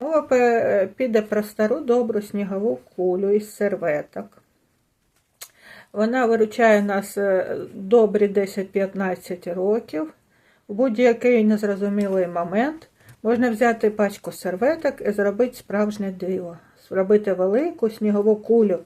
Мова піде про стару добру снігову кулю із серветок. Вона виручає нас е, добрі 10-15 років. В будь-який незрозумілий момент можна взяти пачку серветок і зробити справжнє диво. Зробити велику снігову кулю,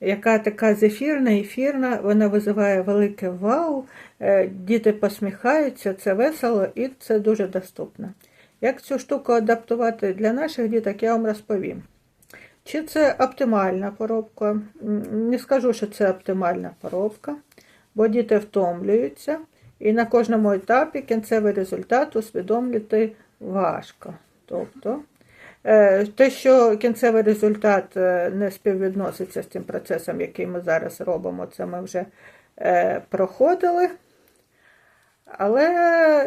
яка така зефірна, ефірна, вона визиває велике вау. Е, Діти посміхаються, це весело і це дуже доступно. Як цю штуку адаптувати для наших діток, я вам розповім. Чи це оптимальна поробка? Не скажу, що це оптимальна поробка, бо діти втомлюються, і на кожному етапі кінцевий результат усвідомлювати важко. Тобто, е, те, що кінцевий результат е, не співвідноситься з тим процесом, який ми зараз робимо, це ми вже е, проходили. Але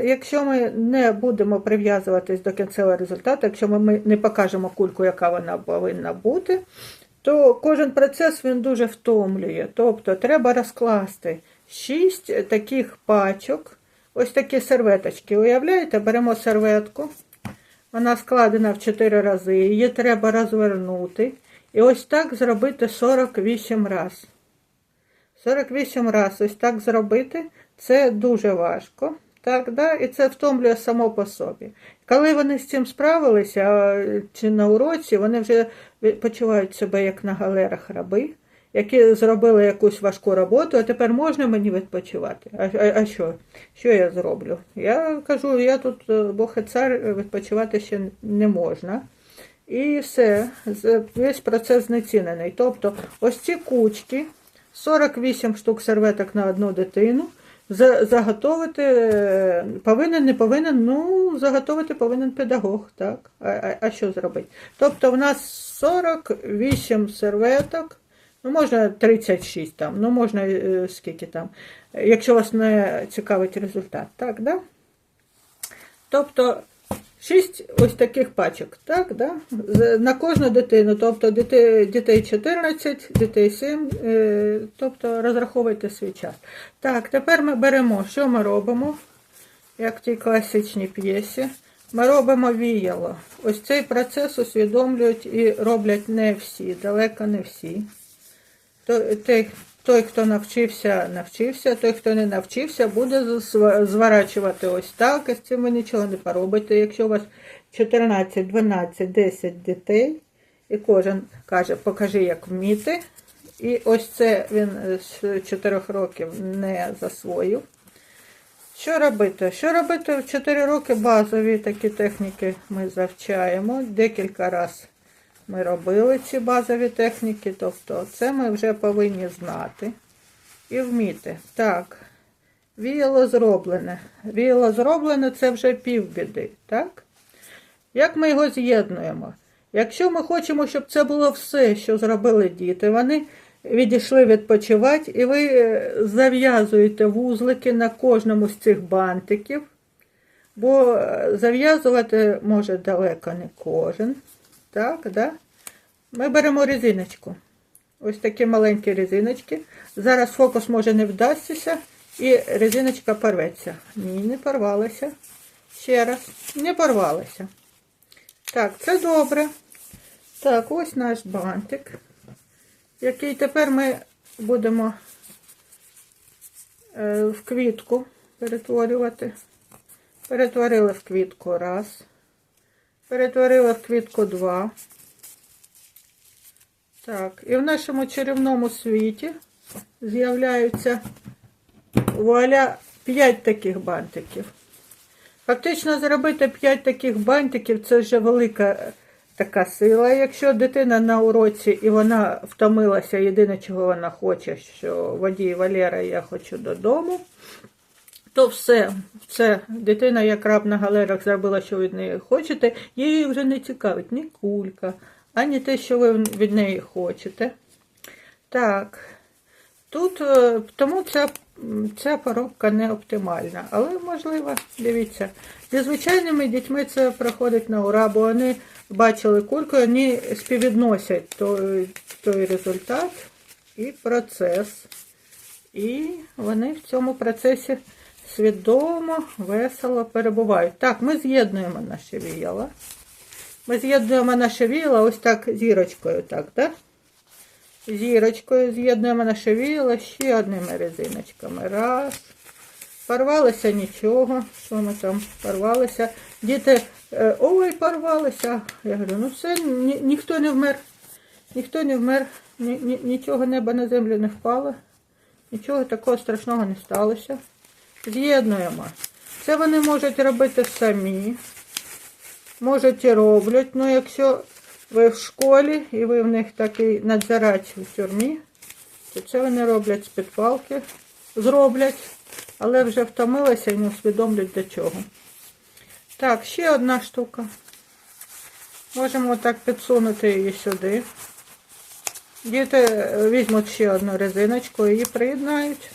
якщо ми не будемо прив'язуватись до кінцевого результату, якщо ми- не покажемо кульку, яка вона повинна бути, то кожен процес він дуже втомлює. Тобто треба розкласти шість таких пачок, ось такі серветочки. Уявляєте, беремо серветку, вона складена в 4 рази, її треба розвернути. І ось так зробити 48 разів. 48 разів ось так зробити, це дуже важко. Так, да? І це втомлює само по собі. Коли вони з цим справилися, чи на уроці, вони вже почувають себе як на галерах раби, які зробили якусь важку роботу, а тепер можна мені відпочивати. А, а, а що? Що я зроблю? Я кажу, я тут е, Бог і цар, відпочивати ще не можна. І все, весь процес знецінений. Тобто, ось ці кучки, 48 штук серветок на одну дитину. За- Заготовити е, повинен, не повинен, ну, заготовити повинен педагог, так. А, а, а що зробити? Тобто в нас 48 серветок, ну можна 36 там, ну можна е, скільки там, якщо вас не цікавить результат, так, да? Тобто Шість ось таких пачок, так, да? На кожну дитину, тобто дітей, дітей 14, дітей 7, е, тобто розраховуйте свій час. Так, тепер ми беремо, що ми робимо, як в тій класичній п'єсі. Ми робимо віяло. Ось цей процес усвідомлюють і роблять не всі, далеко не всі. То- Той, той, хто навчився, навчився, той, хто не навчився, буде зворачувати ось так, і з цим ви нічого не поробите. Якщо у вас 14, 12, 10 дітей, і кожен каже, покажи, як вміти. І ось це він з 4 років не засвоїв. Що робити? Що робити в 4 роки базові такі техніки ми завчаємо. Декілька разів ми робили ці базові техніки, тобто це ми вже повинні знати і вміти. Так, віяло зроблене. Віяло зроблене це вже півбіди, так? Як ми його з'єднуємо? Якщо ми хочемо, щоб це було все, що зробили діти, вони відійшли відпочивати, і ви е, зав'язуєте вузлики на кожному з цих бантиків, бо е, зав'язувати може далеко не кожен. Так, да? Ми беремо резиночку. Ось такі маленькі резиночки. Зараз фокус може не вдастися, і резиночка порветься. Ні, не порвалася. Ще раз, не порвалася. Так, це добре. Так, ось наш бантик, який тепер ми будемо е, в квітку перетворювати. Перетворили в квітку раз. Перетворила в квітку два. Так, і в нашому чарівному світі з'являються вуаля 5 таких бантиків. Фактично зробити 5 таких бантиків це вже велика е, така сила. Якщо дитина на уроці і вона втомилася, єдине, чого вона хоче, що водій Валера, я хочу додому, то все, все, дитина як раб на галерах зробила, що від неї хочете, її вже не цікавить ні кулька, ані те, що ви від неї хочете. Так, тут е, тому ця, ця поробка не оптимальна, але можливо, дивіться, зі звичайними дітьми це проходить на ура, бо вони бачили кульку, вони співвідносять той, той результат і процес. І вони в цьому процесі свідомо, весело перебувають. Так, ми з'єднуємо наші віяла. Ми з'єднуємо наше віло ось так зірочкою, так, да? Зірочкою з'єднуємо наше віло ще одними резиночками. Раз. Порвалося нічого. Що ми там порвалися? Діти, е, ой, порвалися. Я говорю, ну все, ні, ніхто не вмер. Ніхто не вмер, ні, ні, нічого неба на землю не впало. Нічого такого страшного не сталося. З'єднуємо. Це вони можуть робити самі. Можуть і роблять, ну якщо ви в школі і ви в них такий надзирач в тюрмі, то це вони роблять з-під палки, зроблять, але вже втомилися і не усвідомлюють до чого. Так, ще одна штука. Можемо так підсунути її сюди. Діти е, візьмуть ще одну резиночку і її приєднають.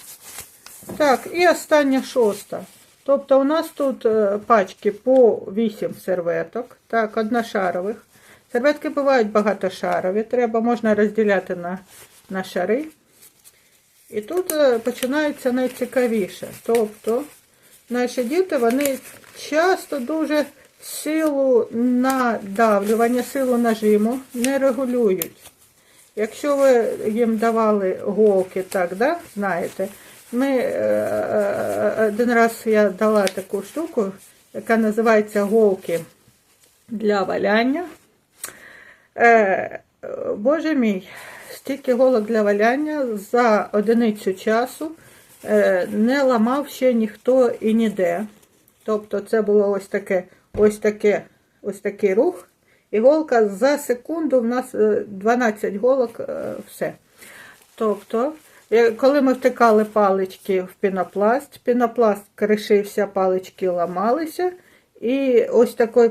Так, і остання шоста. Тобто у нас тут е, пачки по 8 серветок, так, одношарових. Серветки бувають багатошарові, треба можна розділяти на, на шари. І тут е, починається найцікавіше. Тобто наші діти вони часто дуже силу надавлювання, силу нажиму не регулюють. Якщо ви їм давали голки, так, да, знаєте, ми е, е, один раз я дала таку штуку, яка називається голки для валяння. Е, Боже мій, стільки голок для валяння за одиницю часу е, не ламав ще ніхто і ніде. Тобто це було ось таке, ось таке, ось такий рух. І голка за секунду в нас е, 12 голок, е, все. Тобто, е, коли ми втикали палички в пінопласт, пінопласт кришився, палички ламалися. І ось такий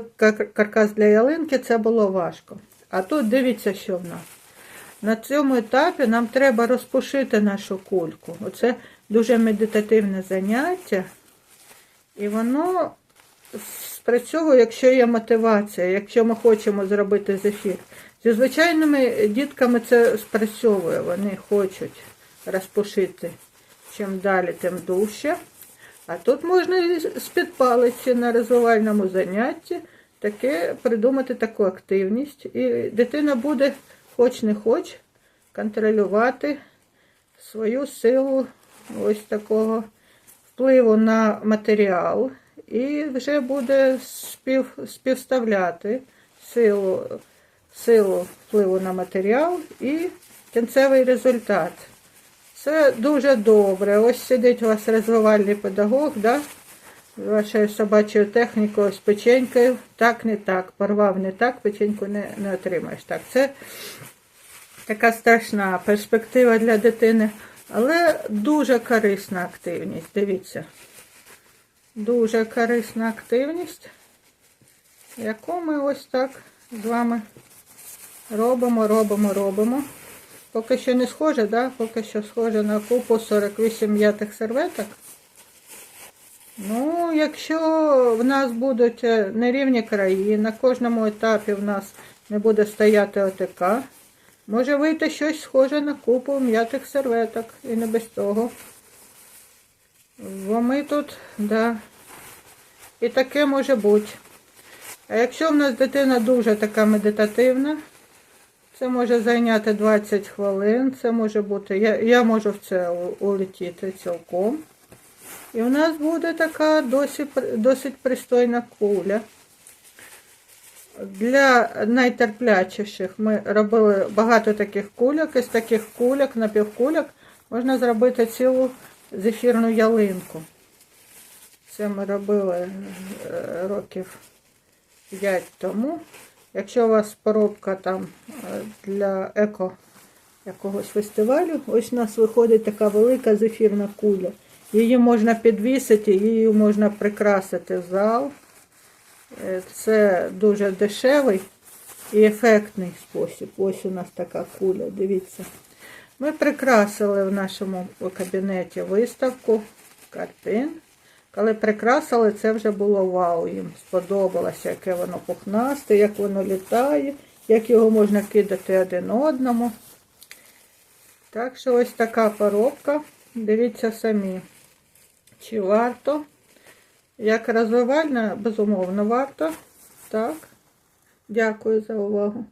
каркас для ялинки це було важко. А тут дивіться, що в нас. На цьому етапі нам треба розпушити нашу кульку. Оце дуже медитативне заняття. І воно спрацьовує, якщо є мотивація, якщо ми хочемо зробити зефір. Зі звичайними дітками це спрацьовує, вони хочуть розпушити чим далі, тим дужче. А тут можна і з-під палиці на розвивальному занятті таке придумати таку активність. І дитина буде, хоч не хоч, контролювати свою силу ось такого впливу на матеріал. І вже буде спів, співставляти силу, силу впливу на матеріал і кінцевий результат. Це дуже добре. Ось сидить у вас розвивальний педагог, да? вашою собачою технікою, з печенькою. Так, не так. Порвав не так, печеньку не, не отримаєш. Так, це така страшна перспектива для дитини, але дуже корисна активність. Дивіться. Дуже корисна активність, яку ми ось так з вами робимо, робимо, робимо. Поки що не схоже, да? поки що схоже на купу 48 м'ятих серветок. Ну, якщо в нас будуть е, нерівні краї, на кожному етапі в нас не буде стояти ОТК, може вийти щось схоже на купу м'ятих серветок. І не без того. Бо ми тут, да. І таке може бути. А якщо в нас дитина дуже така медитативна, це може зайняти 20 хвилин, це може бути, я, я можу в це улетіти цілком. І у нас буде така досить, досить пристойна куля. Для найтерплячіших ми робили багато таких кульок. Із таких кульок, напівкульок, можна зробити цілу зефірну ялинку. Це ми робили е, років 5 тому. Якщо у вас поробка там е, для еко якогось фестивалю, ось у нас виходить така велика зефірна куля. Її можна підвісити, її можна прикрасити в зал. Е, Це дуже дешевий і ефектний спосіб. Ось у нас така куля, дивіться. Ми прикрасили в нашому кабінеті виставку картин. Коли прикрасили, це вже було вау. Їм сподобалося, яке воно пухнасте, як воно літає, як його можна кидати один одному. Так що ось така поробка. Дивіться самі, чи варто. Як розвивальна, безумовно, варто. Так. Дякую за увагу.